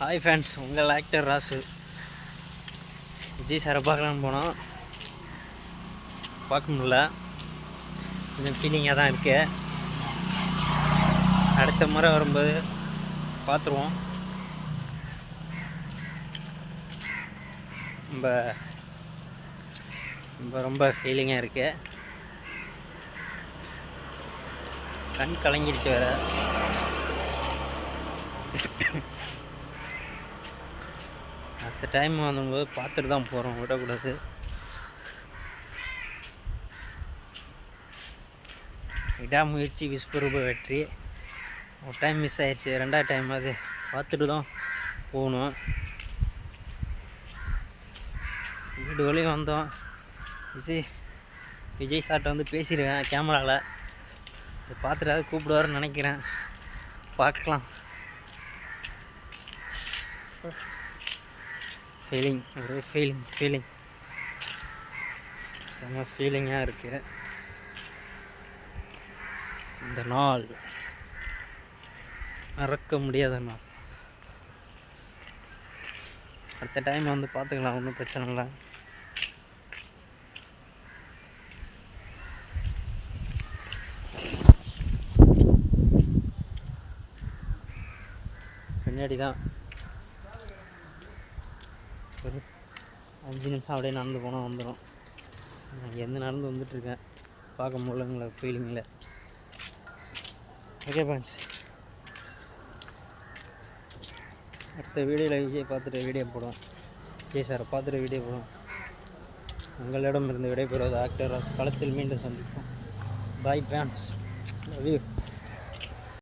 Hi fans உங்கள் actor Rasu. Ji சாரை பார்க்கலான்னு போனோம். பார்க்க முடியல. கொஞ்சம் ஃபீலிங்காக தான் இருக்கு. அடுத்த முறை வரும்போது பார்த்துருவோம். ரொம்ப ரொம்ப ரொம்ப ஃபீலிங்காக இருக்கு. கண் கலங்கிடுச்சு வேறு. அடுத்த டைம் வரும்போது பார்த்துட்டு தான் போகிறோம் விடக்கூடாது. விடாமுயற்சி விஸ்வரூப வெற்றி. ஒரு டைம் மிஸ் ஆயிடுச்சு ரெண்டாவது டைம் அது. பார்த்துட்டு தான் போகணும். வீடு வழியும் வந்தோம். விஜய் விஜய் சார்ட்ட வந்து பேசிடுவேன் கேமராவில் இது பார்த்துட்டு கூப்பிடுவாருன்னு நினைக்கிறேன். பார்க்கலாம். ஃபீலிங் ஒரே ஃபீலிங் ஃபீலிங் செம்ம ஃபீலிங்காக இருக்குது இந்த நாள் மறக்க முடியாத நாள். அடுத்த டைம் வந்து பார்த்துக்கலாம் ஒன்றும் பிரச்சனை இல்லை. பின்னாடி தான் ஒரு அஞ்சு நிமிஷம் அப்படியே நடந்து போனால் வந்துடும். நான் எந்த நடந்து வந்துட்டுருக்கேன். பார்க்க முடியலங்கள ஃபீலிங்கில் ஓகே ஃப்ரெண்ட்ஸ் அடுத்த வீடியோவில் விஜய் பார்த்துட்டு வீடியோ போடுவோம். விஜய் சாரை பார்த்துட்டு வீடியோ போடுவோம். உங்களிடம் இருந்து விடைபெறுவது ஆக்டர் களத்தில் மீண்டும் சந்திப்போம். பாய் ஃபேன்ஸ் லவ் யூ